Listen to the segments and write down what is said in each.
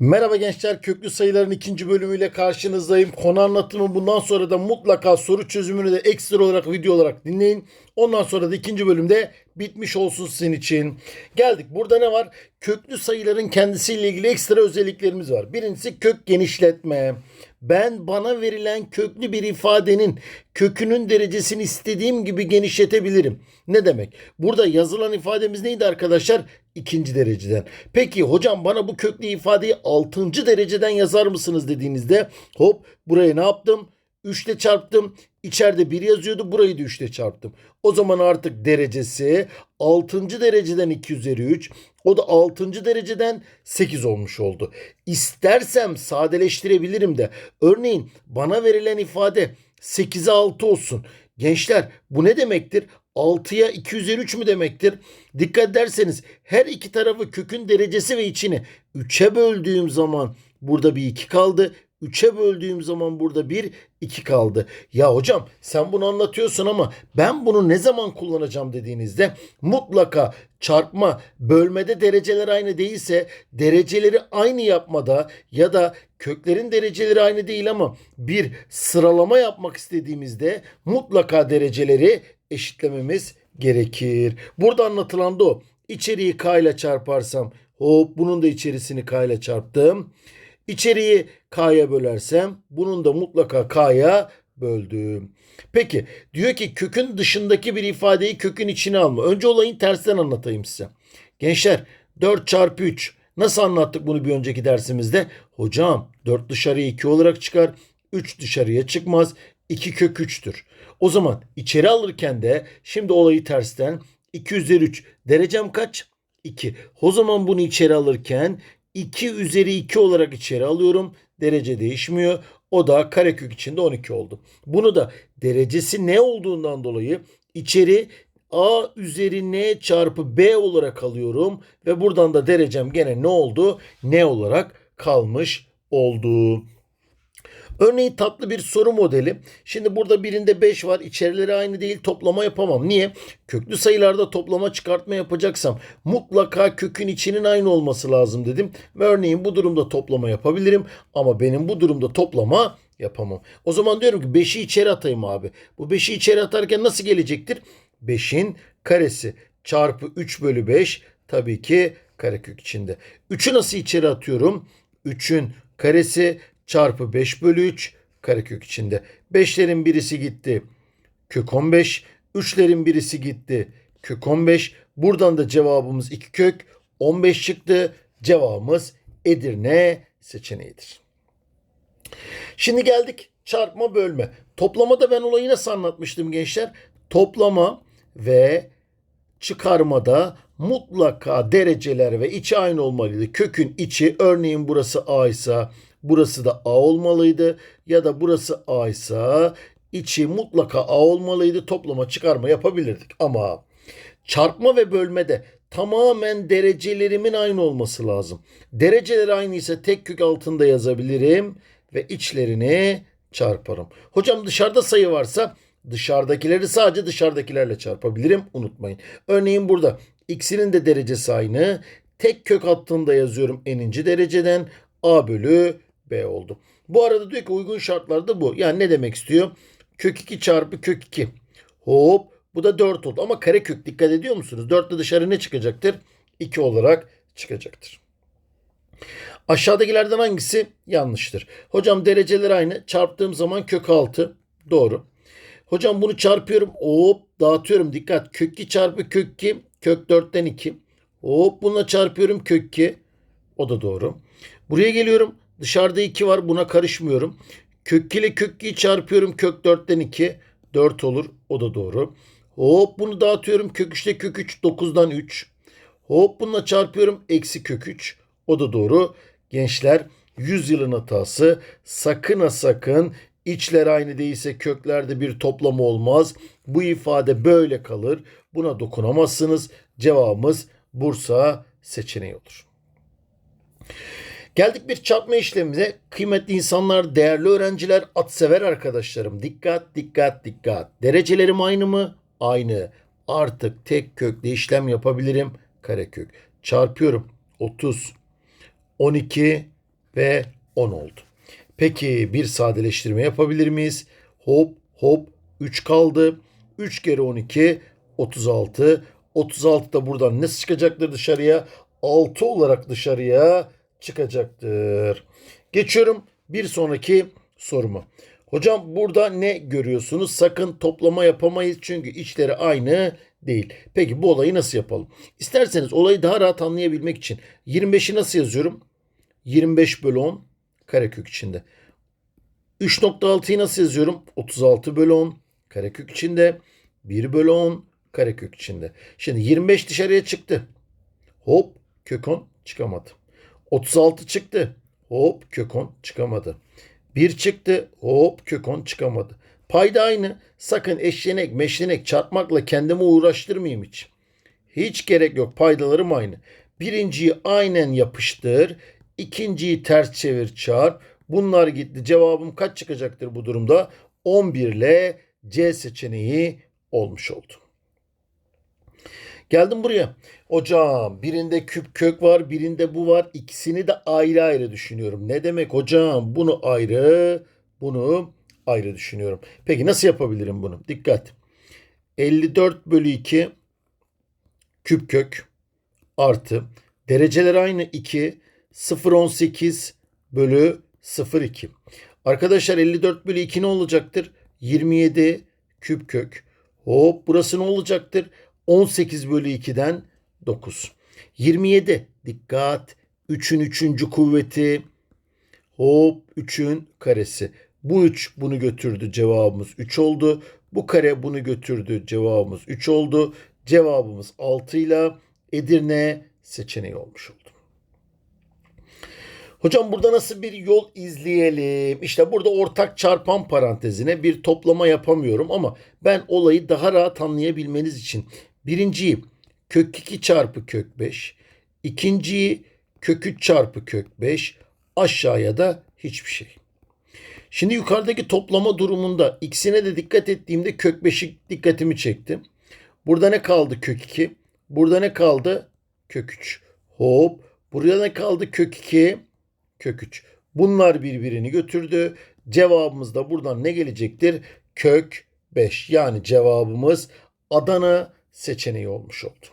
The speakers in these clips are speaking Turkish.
Merhaba gençler, köklü sayıların ikinci bölümüyle karşınızdayım. Konu anlatımı bundan sonra da mutlaka soru çözümünü de ekstra olarak video olarak dinleyin. Ondan sonra da ikinci bölümde bitmiş olsun sizin için. Geldik. Burada ne var? Köklü sayıların kendisiyle ilgili ekstra özelliklerimiz var. Birincisi kök genişletme. Ben bana verilen köklü bir ifadenin kökünün derecesini istediğim gibi genişletebilirim. Ne demek? Burada yazılan ifademiz neydi arkadaşlar? İkinci dereceden. Peki hocam bana bu köklü ifadeyi altıncı dereceden yazar mısınız dediğinizde hop buraya ne yaptım? 3 ile çarptım. İçeride 1 yazıyordu. Burayı da 3 ile çarptım. O zaman artık derecesi 6. dereceden 2 üzeri 3. O da 6. dereceden 8 olmuş oldu. İstersem sadeleştirebilirim de. Örneğin bana verilen ifade 8'e 6 olsun. Gençler bu ne demektir? 6'ya 2 üzeri 3 mü demektir? Dikkat ederseniz her iki tarafı kökün derecesi ve içini 3'e böldüğüm zaman burada bir 2 kaldı. 3'e böldüğüm zaman burada bir 2 kaldı. Ya hocam sen bunu anlatıyorsun ama ben bunu ne zaman kullanacağım dediğinizde mutlaka çarpma, bölmede dereceler aynı değilse dereceleri aynı yapmada ya da köklerin dereceleri aynı değil ama bir sıralama yapmak istediğimizde mutlaka dereceleri eşitlememiz gerekir. Burada anlatılan da o. İçeriği k ile çarparsam hop bunun da içerisini k ile çarptım. İçeriği k'ya bölersem bunun da mutlaka k'ya böldüm. Peki diyor ki kökün dışındaki bir ifadeyi kökün içine alma. Önce olayın tersten anlatayım size. Gençler 4 çarpı 3 nasıl anlattık bunu bir önceki dersimizde? Hocam 4 dışarıya 2 olarak çıkar. 3 dışarıya çıkmaz. 2 kök 3'tür. O zaman içeri alırken de şimdi olayı tersten 2 üzeri 3 derecem kaç? 2. O zaman bunu içeri alırken 2 üzeri 2 olarak içeri alıyorum. Derece değişmiyor. O da karekök içinde 12 oldu. Bunu da derecesi ne olduğundan dolayı içeri a üzeri n çarpı b olarak alıyorum. Ve buradan da derecem gene ne oldu? Ne olarak kalmış oldu. Örneğin tatlı bir soru modeli. Şimdi burada birinde 5 var. İçerileri aynı değil. Toplama yapamam. Niye? Köklü sayılarda toplama çıkartma yapacaksam mutlaka kökün içinin aynı olması lazım dedim. Ve örneğin bu durumda toplama yapabilirim. Ama benim bu durumda toplama yapamam. O zaman diyorum ki 5'i içeri atayım abi. Bu 5'i içeri atarken nasıl gelecektir? 5'in karesi çarpı 3 bölü 5 tabii ki karekök içinde. 3'ü nasıl içeri atıyorum? 3'ün karesi çarpı 5 bölü 3 karekök içinde. 5'lerin birisi gitti. Kök 15. 3'lerin birisi gitti. Kök 15. Buradan da cevabımız 2 kök 15 çıktı. Cevabımız Edirne seçeneğidir. Şimdi geldik çarpma bölme. Toplamada ben olayı nasıl anlatmıştım gençler? Toplama ve çıkarmada mutlaka dereceler ve içi aynı olmalıydı. Kökün içi örneğin burası A ise burası da A olmalıydı ya da burası A ise içi mutlaka A olmalıydı. Toplama çıkarma yapabilirdik ama çarpma ve bölmede tamamen derecelerimin aynı olması lazım. Dereceler aynı ise tek kök altında yazabilirim ve içlerini çarparım. Hocam dışarıda sayı varsa dışarıdakileri sadece dışarıdakilerle çarpabilirim. Unutmayın. Örneğin burada x'inin de derecesi aynı. Tek kök attığında yazıyorum eninci dereceden a bölü b oldu. Bu arada diyor ki uygun şartlarda bu. Yani ne demek istiyor? Kök 2 çarpı kök 2. Hop bu da 4 oldu. Ama kare kök dikkat ediyor musunuz? 4 ile dışarı ne çıkacaktır? 2 olarak çıkacaktır. Aşağıdakilerden hangisi yanlıştır? Hocam dereceler aynı. Çarptığım zaman kök 6. Doğru. Hocam bunu çarpıyorum. Hop dağıtıyorum. Dikkat. Kök 2 çarpı kök 2. Kök 4'ten 2. Hop bununla çarpıyorum kök 2. O da doğru. Buraya geliyorum. Dışarıda 2 var. Buna karışmıyorum. Kök 2 ile kök 2'yi çarpıyorum. Kök 4'ten 2. 4 olur. O da doğru. Hop bunu dağıtıyorum. Kök 3 ile kök 3. 9'dan 3. Hop bununla çarpıyorum. Eksi kök 3. O da doğru. Gençler 100 yılın hatası. Sakın ha sakın içler aynı değilse köklerde bir toplama olmaz. Bu ifade böyle kalır. Buna dokunamazsınız. Cevabımız Bursa seçeneği olur. Geldik bir çarpma işlemine. Kıymetli insanlar, değerli öğrenciler, at sever arkadaşlarım. Dikkat, dikkat, dikkat. Derecelerim aynı mı? Aynı. Artık tek kökle işlem yapabilirim. Karekök. Çarpıyorum. 30, 12, ve 10 oldu. Peki bir sadeleştirme yapabilir miyiz? Hop hop 3 kaldı. 3 kere 12 36. 36 da buradan ne çıkacaktır dışarıya? 6 olarak dışarıya çıkacaktır. Geçiyorum bir sonraki soruma. Hocam burada ne görüyorsunuz? Sakın toplama yapamayız çünkü içleri aynı değil. Peki bu olayı nasıl yapalım? İsterseniz olayı daha rahat anlayabilmek için 25'i nasıl yazıyorum? 25 bölü 10 karekök içinde. 3.6'yı nasıl yazıyorum? 36 bölü 10 karekök içinde. 1 bölü 10 karekök içinde. Şimdi 25 dışarıya çıktı. Hop kök 10 çıkamadı. 36 çıktı. Hop kök 10 çıkamadı. 1 çıktı. Hop kök 10 çıkamadı. Payda aynı. Sakın eşlenek meşlenek çarpmakla kendimi uğraştırmayayım hiç. Hiç gerek yok. Paydalarım aynı. Birinciyi aynen yapıştır. İkinciyi ters çevir çarp. Bunlar gitti. Cevabım kaç çıkacaktır bu durumda? 11 ile C seçeneği olmuş oldu. Geldim buraya. Hocam birinde küp kök var, birinde bu var. İkisini de ayrı ayrı düşünüyorum. Ne demek hocam? Bunu ayrı, bunu ayrı düşünüyorum. Peki nasıl yapabilirim bunu? Dikkat. 54 bölü 2 küp kök artı dereceler aynı 2 0.18 bölü 0.2. Arkadaşlar 54 bölü 2 ne olacaktır? 27 küp kök. Hop burası ne olacaktır? 18 bölü 2'den 9. 27 dikkat 3'ün 3. kuvveti hop 3'ün karesi. Bu 3 bunu götürdü cevabımız 3 oldu. Bu kare bunu götürdü cevabımız 3 oldu. Cevabımız 6 ile Edirne seçeneği olmuş oldu. Hocam burada nasıl bir yol izleyelim? İşte burada ortak çarpan parantezine bir toplama yapamıyorum ama ben olayı daha rahat anlayabilmeniz için birinciyi kök 2 çarpı kök 5, ikinciyi kök 3 çarpı kök 5, aşağıya da hiçbir şey. Şimdi yukarıdaki toplama durumunda ikisine de dikkat ettiğimde kök 5'i dikkatimi çekti. Burada ne kaldı kök 2? Burada ne kaldı? Kök 3. Hop. Burada ne kaldı kök 2? Kök 3. Bunlar birbirini götürdü. Cevabımız da buradan ne gelecektir? Kök 5. Yani cevabımız Adana seçeneği olmuş oldu.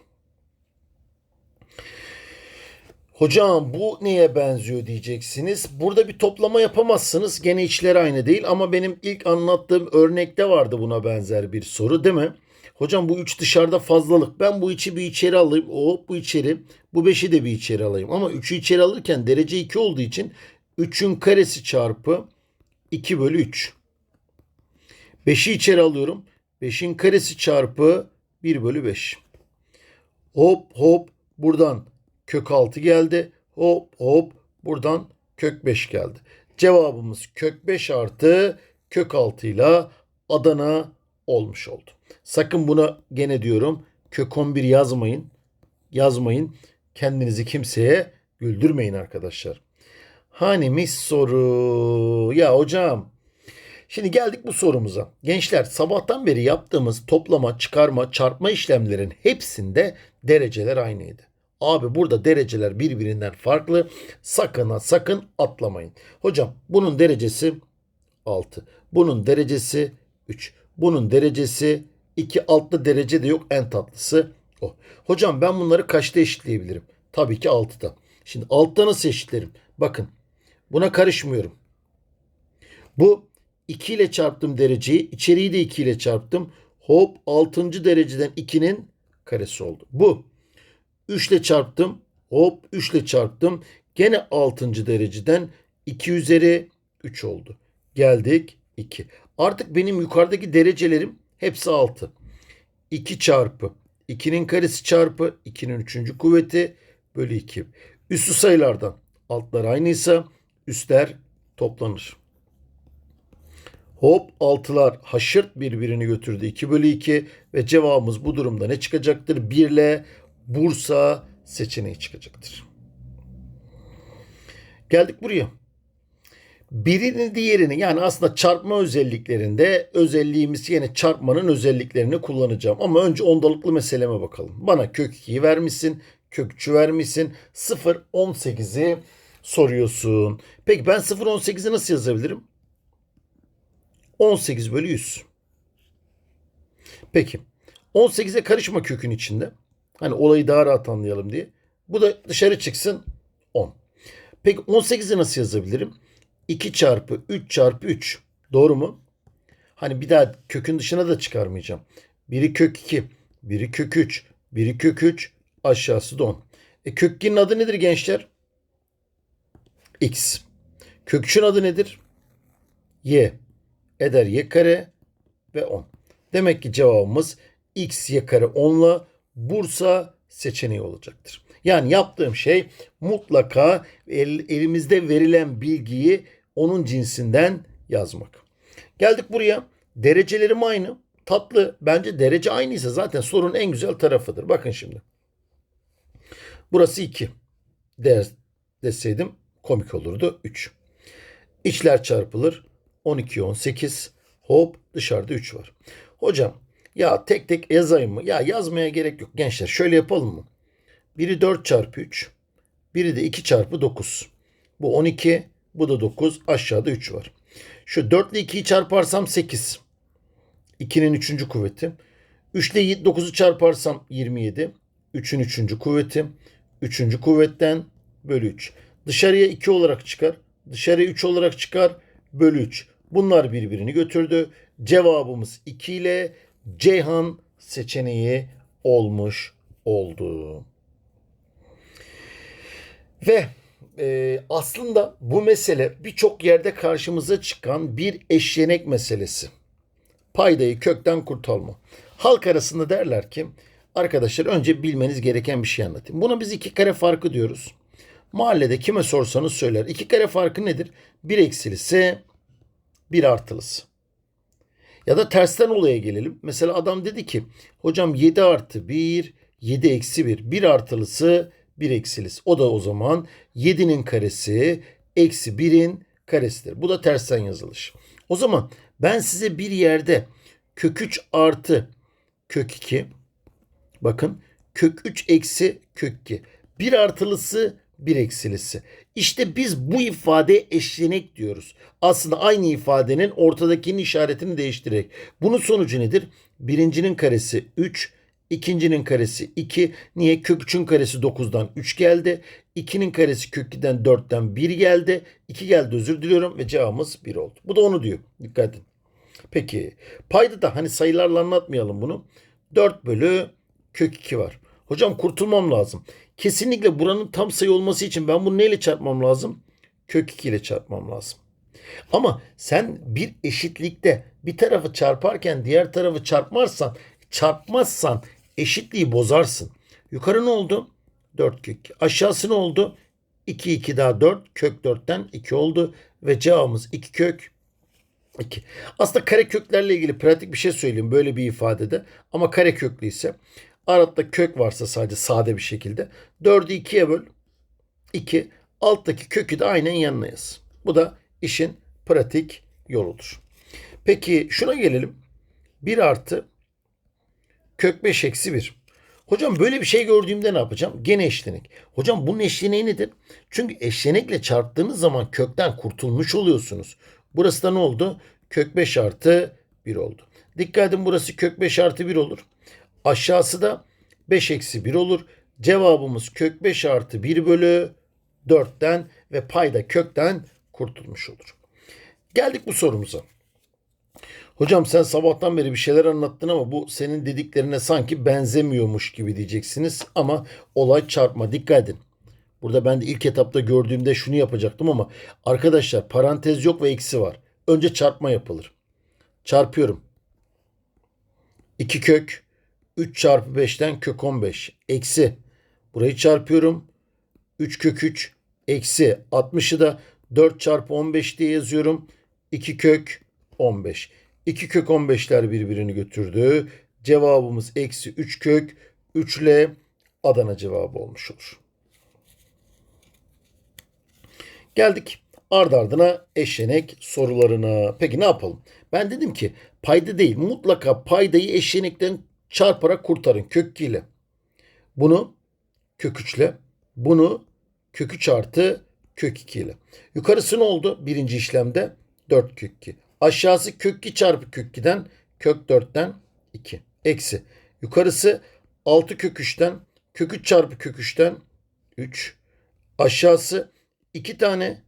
Hocam bu neye benziyor diyeceksiniz. Burada bir toplama yapamazsınız. Gene içleri aynı değil ama benim ilk anlattığım örnekte vardı buna benzer bir soru değil mi? Hocam bu 3 dışarıda fazlalık. Ben bu 3'ü bir içeri alayım. O bu içeri. Bu 5'i de bir içeri alayım. Ama 3'ü içeri alırken derece 2 olduğu için 3'ün karesi çarpı 2 bölü 3. 5'i içeri alıyorum. 5'in karesi çarpı 1 bölü 5. Hop hop buradan kök 6 geldi. Hop hop buradan kök 5 geldi. Cevabımız kök 5 artı kök 6 ile Adana olmuş oldu. Sakın buna gene diyorum kök 11 yazmayın. Yazmayın. Kendinizi kimseye güldürmeyin arkadaşlar. Hanimiz soru. Ya hocam Şimdi geldik bu sorumuza. Gençler sabahtan beri yaptığımız toplama, çıkarma, çarpma işlemlerin hepsinde dereceler aynıydı. Abi burada dereceler birbirinden farklı. Sakın ha sakın atlamayın. Hocam bunun derecesi 6. Bunun derecesi 3. Bunun derecesi 2 altlı derece de yok en tatlısı o. Hocam ben bunları kaçta eşitleyebilirim? Tabii ki 6'da. Şimdi 6'da nasıl eşitlerim? Bakın buna karışmıyorum. Bu 2 ile çarptım dereceyi. içeriği de 2 ile çarptım. Hop 6. dereceden 2'nin karesi oldu. Bu. 3 ile çarptım. Hop 3 ile çarptım. Gene 6. dereceden 2 üzeri 3 oldu. Geldik 2. Artık benim yukarıdaki derecelerim hepsi 6. 2 çarpı 2'nin karesi çarpı 2'nin 3. kuvveti bölü 2. Üstü sayılardan altlar aynıysa üstler toplanır. Hop altılar haşırt birbirini götürdü 2 bölü 2 ve cevabımız bu durumda ne çıkacaktır? 1 ile Bursa seçeneği çıkacaktır. Geldik buraya. Birini diğerini yani aslında çarpma özelliklerinde özelliğimiz yine çarpmanın özelliklerini kullanacağım. Ama önce ondalıklı meseleme bakalım. Bana kök 2'yi vermişsin, kök 3'ü vermişsin. 0, 18'i soruyorsun. Peki ben 0.18'i nasıl yazabilirim? 18 bölü 100. Peki. 18'e karışma kökün içinde. Hani olayı daha rahat anlayalım diye. Bu da dışarı çıksın 10. Peki 18'i nasıl yazabilirim? 2 çarpı 3 çarpı 3. Doğru mu? Hani bir daha kökün dışına da çıkarmayacağım. Biri kök 2, biri kök 3, biri kök 3, aşağısı da 10. E kök 2'nin adı nedir gençler? X. Kök 3'ün adı nedir? Y. Eder y kare ve 10. Demek ki cevabımız x y kare 10'la Bursa seçeneği olacaktır. Yani yaptığım şey mutlaka el- elimizde verilen bilgiyi onun cinsinden yazmak. Geldik buraya. Derecelerim aynı. Tatlı. Bence derece aynıysa zaten sorunun en güzel tarafıdır. Bakın şimdi. Burası 2. Der, deseydim komik olurdu. 3. İçler çarpılır. 12, 18. Hop dışarıda 3 var. Hocam ya tek tek yazayım mı? Ya yazmaya gerek yok. Gençler şöyle yapalım mı? Biri 4 çarpı 3. Biri de 2 çarpı 9. Bu 12. Bu da 9. Aşağıda 3 var. Şu 4 ile 2'yi çarparsam 8. 2'nin 3. kuvveti. 3 ile 9'u çarparsam 27. 3'ün 3. kuvveti. 3. kuvvetten bölü 3. Dışarıya 2 olarak çıkar. Dışarıya 3 olarak çıkar. Bölü 3. Bunlar birbirini götürdü. Cevabımız 2 ile Ceyhan seçeneği olmuş oldu. Ve e, aslında bu mesele birçok yerde karşımıza çıkan bir eşlenek meselesi. Paydayı kökten kurtarma. Halk arasında derler ki arkadaşlar önce bilmeniz gereken bir şey anlatayım. Buna biz iki kare farkı diyoruz. Mahallede kime sorsanız söyler. İki kare farkı nedir? Bir eksilisi, bir artılısı. Ya da tersten olaya gelelim. Mesela adam dedi ki hocam 7 artı 1, 7 eksi 1. 1 artılısı, 1 eksilisi. O da o zaman 7'nin karesi eksi 1'in karesidir. Bu da tersten yazılış. O zaman ben size bir yerde kök 3 artı kök 2 bakın kök 3 eksi kök 2. 1 artılısı 1 eksilisi. İşte biz bu ifadeye eşlenek diyoruz. Aslında aynı ifadenin ortadakinin işaretini değiştirerek. Bunun sonucu nedir? Birincinin karesi 3, ikincinin karesi 2. Niye? Kök 3'ün karesi 9'dan 3 geldi. 2'nin karesi kök 2'den 4'ten 1 geldi. 2 geldi özür diliyorum ve cevabımız 1 oldu. Bu da onu diyor. Dikkat edin. Peki payda da hani sayılarla anlatmayalım bunu. 4 bölü kök 2 var. Hocam kurtulmam lazım. Kesinlikle buranın tam sayı olması için ben bunu neyle çarpmam lazım? Kök 2 ile çarpmam lazım. Ama sen bir eşitlikte bir tarafı çarparken diğer tarafı çarpmazsan, çarpmazsan eşitliği bozarsın. Yukarı ne oldu? 4 kök. Aşağısı ne oldu? 2 2 daha 4 kök 4'ten 2 oldu ve cevabımız 2 kök 2. Aslında kare köklerle ilgili pratik bir şey söyleyeyim böyle bir ifadede. Ama kare köklü ise aratta kök varsa sadece sade bir şekilde 4'ü 2'ye böl. 2. Alttaki kökü de aynen yanına yaz. Bu da işin pratik yoludur. Peki şuna gelelim. 1 artı kök 5 eksi 1. Hocam böyle bir şey gördüğümde ne yapacağım? Gene eşlenek. Hocam bunun eşleneği nedir? Çünkü eşlenekle çarptığınız zaman kökten kurtulmuş oluyorsunuz. Burası da ne oldu? Kök 5 artı 1 oldu. Dikkat edin burası kök 5 artı 1 olur. Aşağısı da 5 eksi 1 olur. Cevabımız kök 5 artı 1 bölü 4'ten ve payda kökten kurtulmuş olur. Geldik bu sorumuza. Hocam sen sabahtan beri bir şeyler anlattın ama bu senin dediklerine sanki benzemiyormuş gibi diyeceksiniz. Ama olay çarpma dikkat edin. Burada ben de ilk etapta gördüğümde şunu yapacaktım ama arkadaşlar parantez yok ve eksi var. Önce çarpma yapılır. Çarpıyorum. 2 kök 3 çarpı 5'ten kök 15 eksi. Burayı çarpıyorum. 3 kök 3 eksi. 60'ı da 4 çarpı 15 diye yazıyorum. 2 kök 15 2 kök 15'ler birbirini götürdü. Cevabımız eksi 3 kök 3 ile Adana cevabı olmuş olur. Geldik ard ardına eşlenek sorularına. Peki ne yapalım? Ben dedim ki payda değil mutlaka paydayı eşlenekten çarparak kurtarın kök ile. Bunu kök 3 ile bunu kök 3 artı kök 2 ile. Yukarısı ne oldu? Birinci işlemde 4 kök 2. Aşağısı kök 2 çarpı kök 2'den kök 4'ten 2. Eksi. Yukarısı 6 kök 3'ten kök 3 çarpı kök 3'ten 3. Aşağısı 2 tane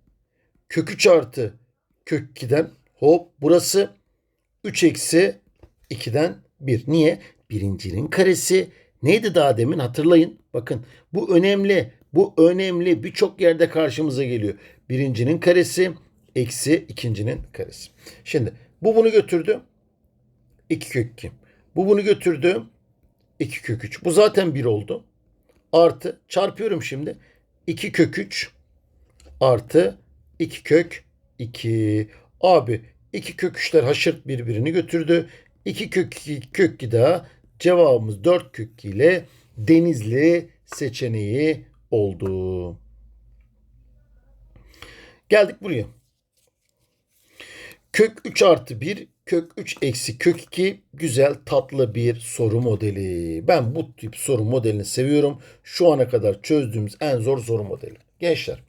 kök 3 artı kök 2'den hop burası 3 eksi 2'den 1. Niye? Birincinin karesi neydi daha demin hatırlayın. Bakın bu önemli. Bu önemli. Birçok yerde karşımıza geliyor. Birincinin karesi eksi ikincinin karesi. Şimdi bu bunu götürdü. 2 kök 2. Bu bunu götürdü. 2 kök 3. Bu zaten 1 oldu. Artı çarpıyorum şimdi. 2 kök 3 artı 2 kök 2. Abi 2 kök 3'ler haşırt birbirini götürdü. 2 kök 2 kök 2 daha cevabımız 4 kök 2 ile Denizli seçeneği oldu. Geldik buraya. Kök 3 artı 1, kök 3 eksi kök 2 güzel tatlı bir soru modeli. Ben bu tip soru modelini seviyorum. Şu ana kadar çözdüğümüz en zor soru modeli. Gençler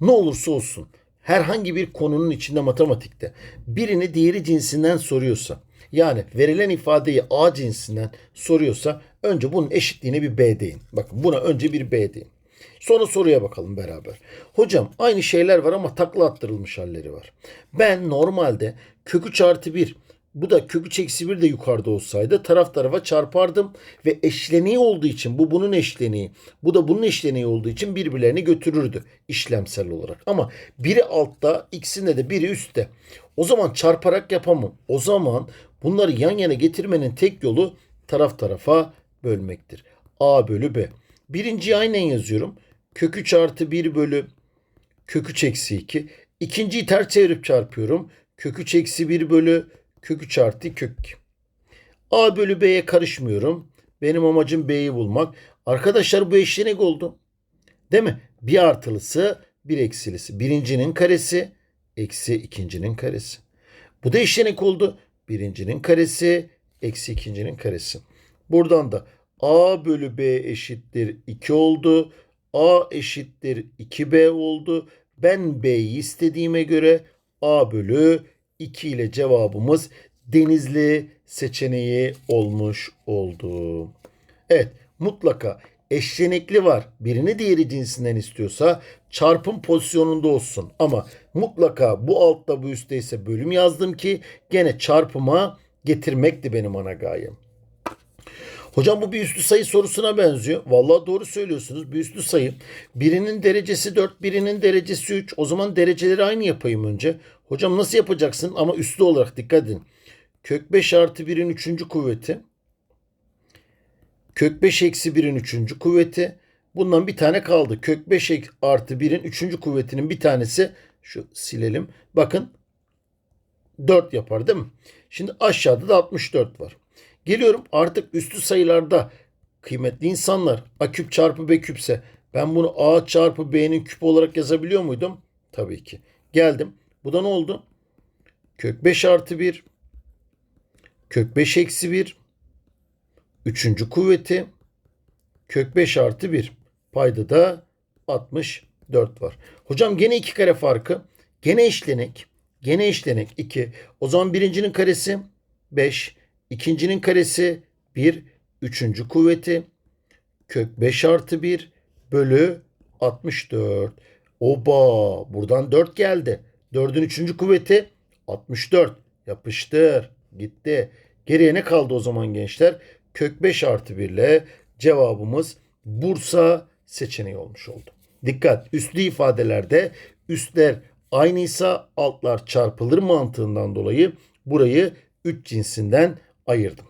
ne olursa olsun herhangi bir konunun içinde matematikte birini diğeri cinsinden soruyorsa yani verilen ifadeyi A cinsinden soruyorsa önce bunun eşitliğine bir B deyin. Bakın buna önce bir B deyin. Sonra soruya bakalım beraber. Hocam aynı şeyler var ama takla attırılmış halleri var. Ben normalde kök 3 artı 1 bu da kök 3 eksi 1 de yukarıda olsaydı taraf tarafa çarpardım ve eşleniği olduğu için bu bunun eşleniği bu da bunun eşleniği olduğu için birbirlerini götürürdü işlemsel olarak. Ama biri altta ikisinde de biri üstte. O zaman çarparak yapamam. O zaman bunları yan yana getirmenin tek yolu taraf tarafa bölmektir. A bölü B. Birinciyi aynen yazıyorum. Kök 3 artı 1 bölü kök 3 eksi 2. İkinciyi ters çevirip çarpıyorum. Kök 3 eksi 1 bölü kök 3 artı kök 2. A bölü B'ye karışmıyorum. Benim amacım B'yi bulmak. Arkadaşlar bu eşlenek oldu. Değil mi? Bir artılısı bir eksilisi. Birincinin karesi eksi ikincinin karesi. Bu da eşlenek oldu. Birincinin karesi eksi ikincinin karesi. Buradan da A bölü B eşittir 2 oldu. A eşittir 2B oldu. Ben B'yi istediğime göre A bölü 2 ile cevabımız Denizli seçeneği olmuş oldu. Evet mutlaka eşlenekli var. Birini diğeri cinsinden istiyorsa çarpım pozisyonunda olsun. Ama mutlaka bu altta bu üstte ise bölüm yazdım ki gene çarpıma getirmekti benim ana gayem. Hocam bu bir üstü sayı sorusuna benziyor. Vallahi doğru söylüyorsunuz. Bir üstü sayı. Birinin derecesi 4, birinin derecesi 3. O zaman dereceleri aynı yapayım önce. Hocam nasıl yapacaksın? Ama üslü olarak dikkat edin. Kök 5 artı 1'in 3. kuvveti. Kök 5 eksi 1'in 3. kuvveti. Bundan bir tane kaldı. Kök 5 artı 1'in 3. kuvvetinin bir tanesi şu silelim. Bakın 4 yapar değil mi? Şimdi aşağıda da 64 var. Geliyorum artık üstü sayılarda kıymetli insanlar a küp çarpı b küpse ben bunu a çarpı b'nin küp olarak yazabiliyor muydum? Tabii ki. Geldim. Bu da ne oldu? Kök 5 artı 1 kök 5 eksi 1 üçüncü kuvveti kök 5 artı 1 payda da 64 var. Hocam gene iki kare farkı. Gene eşlenek. Gene eşlenek 2. O zaman birincinin karesi 5. İkincinin karesi 1. Üçüncü kuvveti kök 5 artı 1 bölü 64. Oba buradan 4 geldi. 4'ün üçüncü kuvveti 64. Yapıştır. Gitti. Geriye ne kaldı o zaman gençler? Kök 5 artı 1 ile cevabımız Bursa seçeneği olmuş oldu. Dikkat üstlü ifadelerde üstler aynıysa altlar çarpılır mantığından dolayı burayı 3 cinsinden ayırdım.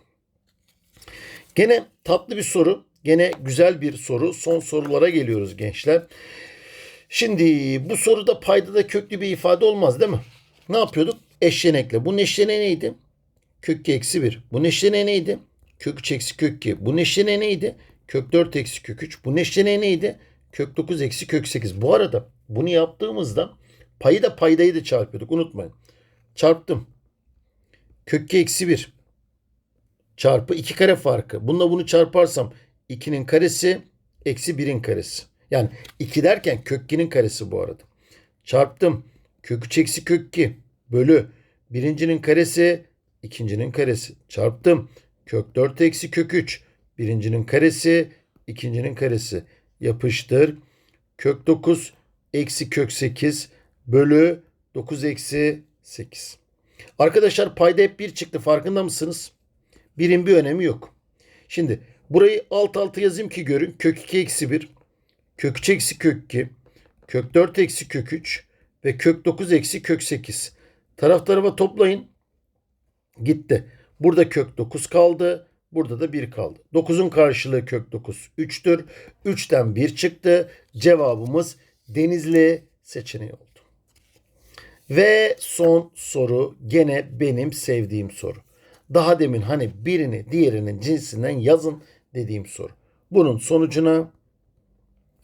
Gene tatlı bir soru. Gene güzel bir soru. Son sorulara geliyoruz gençler. Şimdi bu soruda paydada köklü bir ifade olmaz değil mi? Ne yapıyorduk? Eşlenekle. Bunun eşleneği neydi? Kök eksi 1. Bunun eşleneği neydi? Kök 3 eksi kök 2. Bunun eşleneği neydi? Kök 4 eksi kök 3. Bunun eşleneği neydi? Kök 9 eksi kök 8. Bu arada bunu yaptığımızda payı da paydayı da çarpıyorduk. Unutmayın. Çarptım. Kök 2 eksi 1 çarpı 2 kare farkı. Bununla bunu çarparsam 2'nin karesi eksi 1'in karesi. Yani 2 derken kök 2'nin karesi bu arada. Çarptım. Kök 3 eksi kök 2 bölü birincinin karesi ikincinin karesi. Çarptım. Kök 4 eksi kök 3 birincinin karesi ikincinin karesi. Yapıştır. Kök 9 eksi kök 8 bölü 9 eksi 8. Arkadaşlar payda hep 1 çıktı farkında mısınız? Birin bir önemi yok. Şimdi burayı alt alta yazayım ki görün. Kök 2 eksi 1. Kök 3 eksi kök 2. Kök 4 eksi kök 3. Ve kök 9 eksi kök 8. Taraf tarafa toplayın. Gitti. Burada kök 9 kaldı. Burada da 1 kaldı. 9'un karşılığı kök 9 3'tür. 3'ten 1 çıktı. Cevabımız Denizli seçeneği oldu. Ve son soru gene benim sevdiğim soru. Daha demin hani birini diğerinin cinsinden yazın dediğim soru. Bunun sonucuna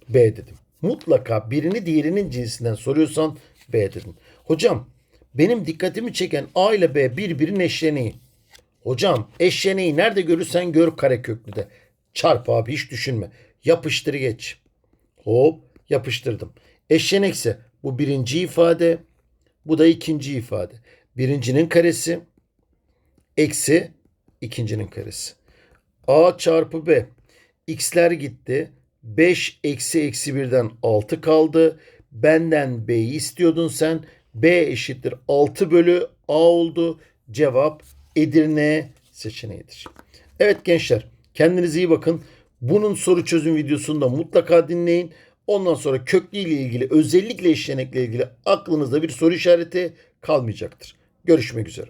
B dedim. Mutlaka birini diğerinin cinsinden soruyorsan B dedim. Hocam benim dikkatimi çeken A ile B birbirinin eşleniği. Hocam eşleniği nerede görürsen gör kareköklüde. Çarp abi hiç düşünme. Yapıştır geç. Hop yapıştırdım. Eşlenekse bu birinci ifade. Bu da ikinci ifade. Birincinin karesi eksi ikincinin karesi. A çarpı B. X'ler gitti. 5 eksi eksi 1'den 6 kaldı. Benden B'yi istiyordun sen. B eşittir 6 bölü A oldu. Cevap Edirne seçeneğidir. Evet gençler kendinize iyi bakın. Bunun soru çözüm videosunu da mutlaka dinleyin. Ondan sonra köklü ile ilgili özellikle eşlenekle ilgili aklınızda bir soru işareti kalmayacaktır. Görüşmek üzere.